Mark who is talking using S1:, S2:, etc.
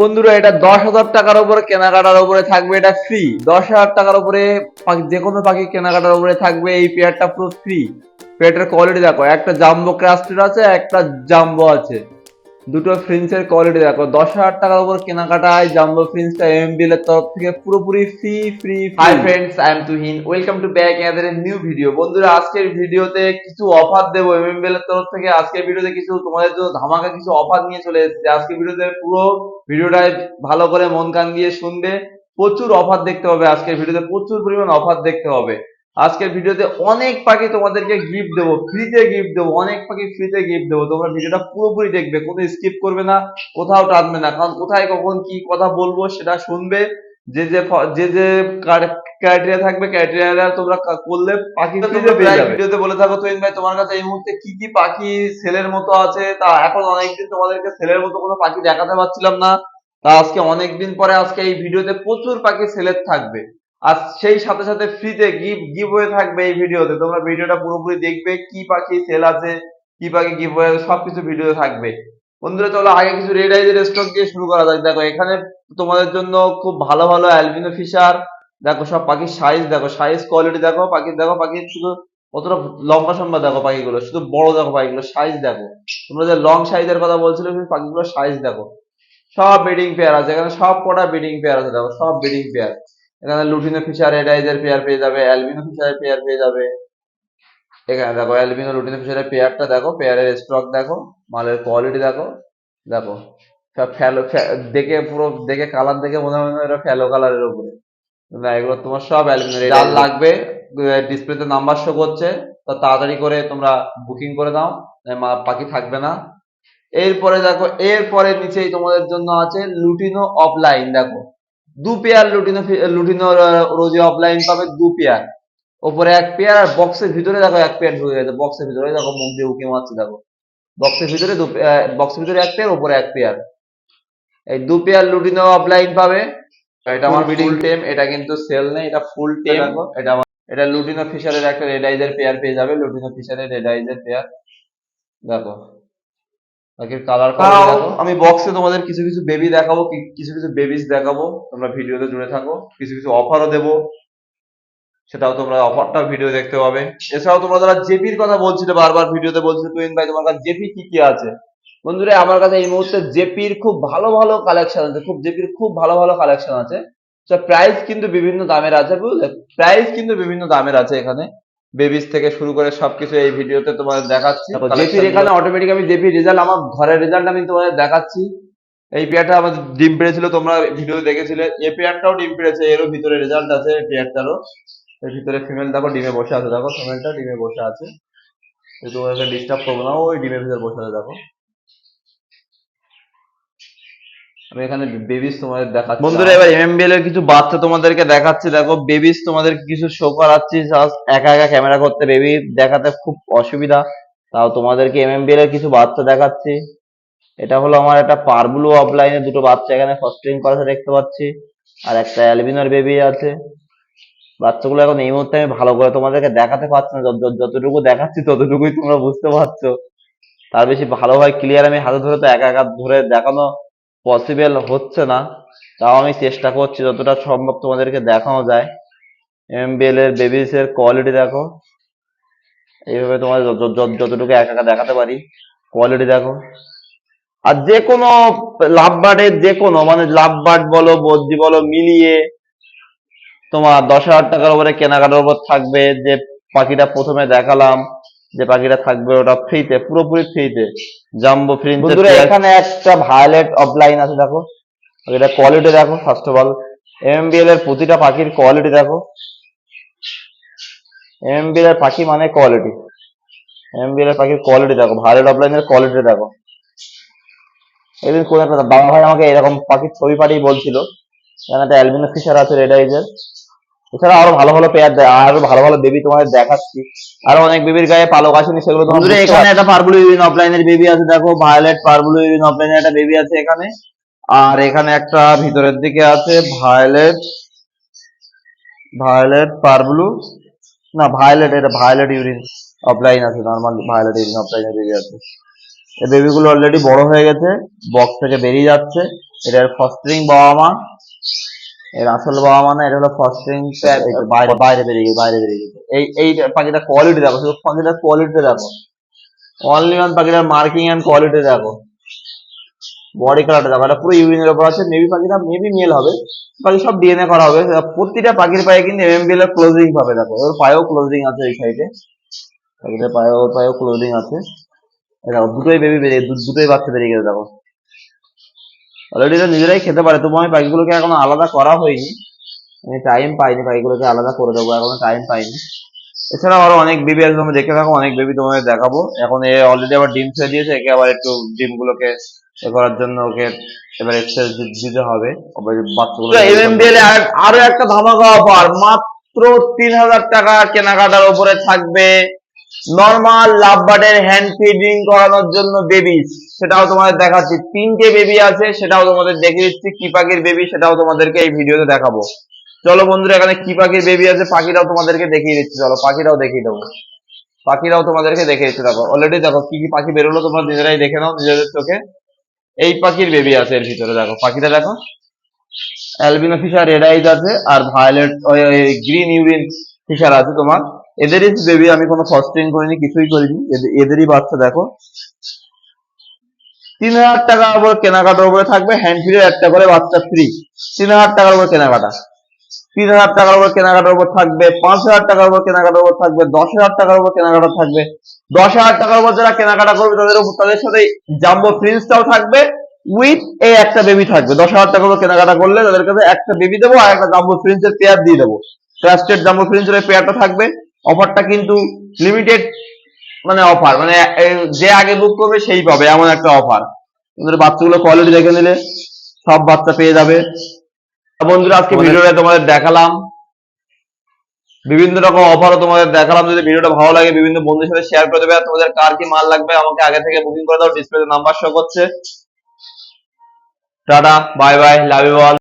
S1: বন্ধুরা, এটা দশ হাজার টাকার উপরে কেনাকাটার উপরে থাকবে, এটা ফ্রি দশ হাজার টাকার উপরে যে কোনো পাখি কেনাকাটার উপরে থাকবে, এই পেয়ারটা পুরো ফ্রি পেয়ারটার কোয়ালিটি দেখো, একটা জাম্বো ক্রাস্টের আছে, একটা জাম্বো আছে। দুটো ফ্রিন্সের কোয়ালিটি দেখো। দশ হাজার টাকার উপর কেনাকাটায় জাম্বো ফ্রিন্সটা এমবিএল এর তরফ থেকে পুরোপুরি free free hi friends I am Tuhin welcome to back এদের নিউ ভিডিও বন্ধুরা, আজকের ভিডিওতে কিছু অফার দেবো এমবিএল এর তরফ থেকে। আজকের ভিডিওতে কিছু তোমাদের জন্য ধামাকা কিছু অফার নিয়ে চলে এসেছে। আজকে ভিডিওতে পুরো ভিডিওটায় ভালো করে মন কান দিয়ে শুনবে। প্রচুর অফার দেখতে হবে আজকের ভিডিওতে প্রচুর পরিমাণ অফার দেখতে হবে। আজকের ভিডিওতে অনেক পাখি তোমাদেরকে গিফট দেবো ফ্রিতে গিফট দেবো অনেক পাখি ফ্রিতে গিফট দেবো। তোমরা ভিডিওটা পুরোপুরি দেখবে কোনো স্কিপ করবে না কোথাও টানবে না। কারণ কোথায় কখন কি কথা বলব সেটা শুনবে। যে যে যে যে ক্রাইটেরিয়া থাকবে ক্রাইটেরিয়া তোমরা করলে পাখি ভিডিওতে বলে থাকো তুহিন ভাই তোমার কাছে এই মুহূর্তে কি কি পাখি সেলের মতো আছে? তা এখন অনেকদিন তোমাদেরকে সেলের মতো কোনো পাখি দেখাতে পারছিলাম না। তা আজকে অনেকদিন পরে আজকে এই ভিডিওতে প্রচুর পাখি সেলের থাকবে। আর সেই সাথে সাথে ফ্রিতে গিফট গিভ হয়ে থাকবে এই ভিডিওতে তোমরা ভিডিওটা পুরোপুরি দেখবে, কি পাখি সেল আছে, কি পাখি গিভ হয়ে সবকিছু ভিডিওতে থাকবে। বন্ধুরা, চলো আগে কিছু রেড আইজের স্টক দিয়ে শুরু করা যাক। দেখো, এখানে তোমাদের জন্য খুব ভালো ভালো অ্যালবিনো ফিশার দেখো সব পাখির সাইজ দেখো সাইজ কোয়ালিটি দেখো পাখির দেখো পাখির শুধু কতটা লম্বা সম্বা দেখো পাখিগুলো, শুধু বড় দেখো পাখিগুলো সাইজ দেখো। তোমরা যে লং সাইজের কথা বলছিলে, সেই পাখিগুলোর সাইজ দেখো। সব ব্রিডিং পেয়ার আছে, এখানে সব কটা ব্রিডিং পেয়ার আছে, দেখো, সব ব্রিডিং পেয়ার এখানে লুটিনো ফিশার রেড আইজের পেয়ার পেয়ে যাবে, অ্যালবিনো ফিশারের পেয়ার পেয়ে যাবে। এখানে দেখো, অ্যালবিনো লুটিনো ফিশারের পেয়ারটা দেখো, পেয়ারের স্টক দেখো, মালের কোয়ালিটি দেখো দেখো। সব দেখে পুরো, দেখে কালার দেখে মনে হয় এটা ফ্যালো কালারের উপরে। না, এগুলো তোমার সব অ্যালবিনো যার লাগবে ডিসপ্লেতে নাম্বার শো করছে, তো তাড়াতাড়ি করে তোমরা বুকিং করে দাও পাখি থাকবে না। এরপরে দেখো, এরপরে নিচেই তোমাদের জন্য আছে লুটিনো অফলাইন দেখো। দু pair lutino lutino rosy opaline পাবে দু পেয়ার ওপরে এক পেয়ার আর বক্সের ভিতরে দেখো এক পেয়ার ঢুকে গেছে। বক্সের ভিতরে দেখো মুখ দিয়ে উঁকি মারছে দেখো। বক্সের ভিতরে দু বক্সের ভিতরে এক পেয়ার ওপরে এক পেয়ার এই দু পেয়ার লুটিনো অফলাইন পাবে। এটা আমার বিডিং টেম এটা কিন্তু সেল নেই এটা ফুল টেম এটা আমার এটা লুটিনো ফিশারের একটা রেড আইজের পেয়ার পেয়ে যাবে লুটিনো ফিশারের রেড আইজের পেয়ার দেখো। বাকির কালার আমি বক্সে তোমাদের কিছু কিছু বেবি দেখাবো কিছু কিছু বেবিস দেখাবো তোমরা ভিডিওতে জুড়ে থাকো কিছু কিছু অফারও দেবো। সেটাও তোমরা অফারটা ভিডিও দেখতে পাবে। এছাড়াও তোমরা যারা জেপির কথা বলছিলে বারবার ভিডিওতে বলছিলে তুইন ভাই তোমার কাছে জেপি কি কি আছে? বন্ধুরা আমার কাছে এই মুহূর্তে জেপির খুব ভালো ভালো কালেকশন আছে খুব জেপির খুব ভালো ভালো কালেকশন আছে। প্রাইস কিন্তু বিভিন্ন দামের আছে বুঝলে? প্রাইস কিন্তু বিভিন্ন দামের আছে এখানে। বেবিস থেকে শুরু করে সবকিছু এই ভিডিওতে তোমাদের দেখাচ্ছি। জেপির এখানে অটোমেটিক আমি জেপির রেজাল্ট আমার ঘরের রেজাল্ট আমি তোমাদের দেখাচ্ছি। এই পেয়ারটা আমাদের ডিম পেড়েছিল তোমরা ভিডিও দেখেছিলে। এই পেয়ারটাও ডিম পেড়েছে এরও ভিতরে রেজাল্ট আছে এই পেয়ারটারও। এর ভিতরে ফিমেল দেখো ডিমে বসে আছে দেখো ফিমেলটা ডিমে বসে আছে। তো তোমাদেরকে ডিস্টার্ব করব না ওই ডিমের ভিতরে বসে আছে দেখো। আমি এখানে বেবিস তোমাদের দেখাচ্ছি। বন্ধুরা, এবার এমএমবিএল এর কিছু বাচ্চা তোমাদেরকে দেখাচ্ছি। দেখো বেবিস তোমাদের কিছু শো করাচ্ছি। একা একা ক্যামেরা করতে বেবি দেখাতে খুব অসুবিধা। তাও তোমাদেরকে এমএমবিএল এর কিছু বাচ্চা দেখাচ্ছি। এটা হলো আমার একটা পারবুলো অফলাইনে দুটো বাচ্চা এখানে ফস্টারিং করা দেখতে পাচ্ছি। আর একটা অ্যালবিনোর বেবি আছে। বাচ্চাগুলো এখন এই মুহূর্তে আমি ভালো করে তোমাদেরকে দেখাতে পারছি না। যত- যত- যতটুকু দেখাচ্ছি, ততটুকুই তোমরা বুঝতে পারছ। তার বেশি ভালোভাবে ক্লিয়ার আমি হাতে ধরে তো একা একা ধরে দেখানো পসিবল হচ্ছে না, তাও আমি চেষ্টা করছি যতটা সম্ভব তোমাদেরকে দেখানো যায়। এমবিএল এর বেবিস এর কোয়ালিটি দেখো। এইভাবে তোমাদের যত- যত- যতটুকু একা একা দেখাতে পারি কোয়ালিটি দেখো। আর যে কোনো লাভ বার্ডের যে কোনো মানে লাভ বার্ড বলো, বদ্রি বলো, মিলিয়ে তোমার দশ হাজার টাকার উপরে কেনাকাটার উপর থাকবে, যে পাখিটা প্রথমে দেখালাম যে পাখিটা থাকবে ওটা ফ্রিতে পুরোপুরি ফ্রিতে জাম্বো বন্ধুরা এখানে একটা ভায়োলেট অফলাইন আছে দেখো। এটা কোয়ালিটি দেখো ফার্স্ট অফ অল এমবিএল এর প্রতিটা পাখির কোয়ালিটি দেখো। এমবিএল এর পাখি মানে কোয়ালিটি এমবিএল এর পাখির কোয়ালিটি দেখো ভায়োলেট অফলাইনের কোয়ালিটি দেখো। এদিন কোন একটা বাবা ভাই আমাকে এরকম পাখির ছবি পাঠিয়ে বলছিল এখানে একটা অ্যালবিনো ফিশার আছে রেড আইজের এছাড়া আরও ভালো ভালো পেয়ার দেয় আরও ভালো ভালো বেবি তোমাদের দেখাচ্ছি। আরও অনেক বেবির গায়ে পালক আসেনি সেগুলো তোমাদের এখানে একটা পারবুলো ইউরিন অফলাইনের বেবি আছে দেখো ভায়োলেট পারবুলো ইউরিন অফলাইনের একটা বেবি আছে এখানে। আর এখানে একটা ভিতরের দিকে আছে ভায়োলেট ভায়োলেট পারবুলু না ভায়োলেট এটা ভায়োলেট ইউরিন অফলাইন আছে নর্মাল ভায়োলেট ইউরিন অফলাইনের বেবি আছে। এই বেবিগুলো অলরেডি বড় হয়ে গেছে বক্স থেকে বেরিয়ে যাচ্ছে।
S2: এটার ফস্টারিং বাবা মা এর আসল বাবা মা না এটা হলো ফস্টারিং বাইরে বেরিয়ে গেছে বাইরে বেরিয়ে গেছে
S1: এই এই পাখিটা কোয়ালিটি দেখো, শুধু পাখিটার কোয়ালিটি দেখো। অনলি ওয়ান পাখিটার মার্কিং এন্ড কোয়ালিটি দেখো। বডি কালারটা দেখো, এটা পুরো ইউরিনের উপর আছে মেবি পাখিটা মেবি মেল হবে। বাকি সব ডিএনএ করা হবে প্রতিটা পাখির পায়ে কিন্তু এমএমবিএল এর ক্লোজিং পাবে, দেখো। ওর পায়েও ক্লোজিং আছে এই সাইডে পাখিটার পায়ে ওর পায়েও ক্লোজিং আছে। দেখো, দুটোই বেবি বেরিয়ে দুটোই বাচ্চা বেরিয়ে গেছে, দেখো। অলরেডি তো নিজেরাই খেতে পারে তবু আমি পাখিগুলোকে এখনও আলাদা করা হয়নি। আমি টাইম পাইনি পাখিগুলোকে আলাদা করে দেবো এখনও টাইম পাইনি। এছাড়াও আরও অনেক বেবি আছে তোমরা দেখে থাকো অনেক বেবি তোমাদের দেখাবো। এখন এ অলরেডি আবার ডিম ছেড়ে দিয়েছে একে আবার একটু ডিম গুলোকে এ করার জন্য ওকে এবার এক্সারসাইজ দিতে হবে। বাচ্চাগুলো এমএমবিএল আরও একটা ধামাকা অফার মাত্র তিন হাজার টাকা কেনাকাটার উপরে থাকবে। নর্মাল লাভবার্ডের হ্যান্ড ফিডিং করানোর জন্য বেবি সেটাও তোমাদের দেখাচ্ছি। তিনটে বেবি আছে, সেটাও তোমাদের দেখিয়ে দিচ্ছি। কি পাখির বেবি সেটাও তোমাদেরকে এই ভিডিওতে দেখাবো। চলো বন্ধুরা, এখানে কি পাখির বেবি আছে পাখিরাও তোমাদেরকে দেখিয়ে দিচ্ছি। চলো পাখিরাও দেখিয়ে দেবো। পাখিরাও তোমাদেরকে দেখে দিচ্ছি। দেখো অলরেডি দেখো কি কি পাখি বেরোলো, তোমরা নিজেরাই দেখে নাও, নিজেদের চোখে। এই পাখির বেবি আছে এর ভিতরে, দেখো। পাখিটা দেখো। অ্যালবিনো ফিশার রেড আইজ আছে, আর ভায়োলেট ওই গ্রিন ইউরিন ফিশার আছে তোমার। এদেরই বেবি আমি কোনো ফস্টিং করিনি, কিছুই করিনি। এদেরই বাচ্চা, দেখো। তিন হাজার টাকার উপর কেনাকাটার উপরে থাকবে হ্যান্ড ফিডের একটা করে বাচ্চা ফ্রি তিন হাজার টাকার উপর কেনাকাটা। তিন হাজার টাকার উপর কেনাকাটার উপর থাকবে, পাঁচ হাজার টাকার উপর কেনাকাটার উপর থাকবে, দশ হাজার টাকার উপর কেনাকাটা থাকবে। দশ হাজার টাকার উপর যারা কেনাকাটা করবে, তাদের উপর, তাদের সাথে জাম্বো প্রিন্সটাও থাকবে উইথ এই একটা বেবি থাকবে। দশ হাজার টাকার উপর কেনাকাটা করলে তাদের কাছে একটা বেবি দেবো, আর একটা জাম্বো প্রিন্সের পেয়ার দিয়ে দেবো। ট্রাস্টেড জাম্বো প্রিন্সের পেয়ারটা থাকবে। অফারটা কিন্তু লিমিটেড মানে অফার মানে যে আগে বুক করবে সেই পাবে এমন একটা অফার তোমাদের বাচ্চাগুলো কোয়ালিটি দেখে নিলে সব বাচ্চা পেয়ে যাবে। বন্ধুরা আজকে ভিডিওটা তোমাদের দেখালাম। বিভিন্ন রকম অফারও তোমাদের দেখালাম। যদি ভিডিওটা ভালো লাগে বিভিন্ন বন্ধুর সাথে শেয়ার করে দেবে। আর তোমাদের কার কি মাল লাগবে আমাকে আগে থেকে বুকিং করে দাও ডিসপ্লেতে নাম্বার শো করছে। Tata bye bye love you all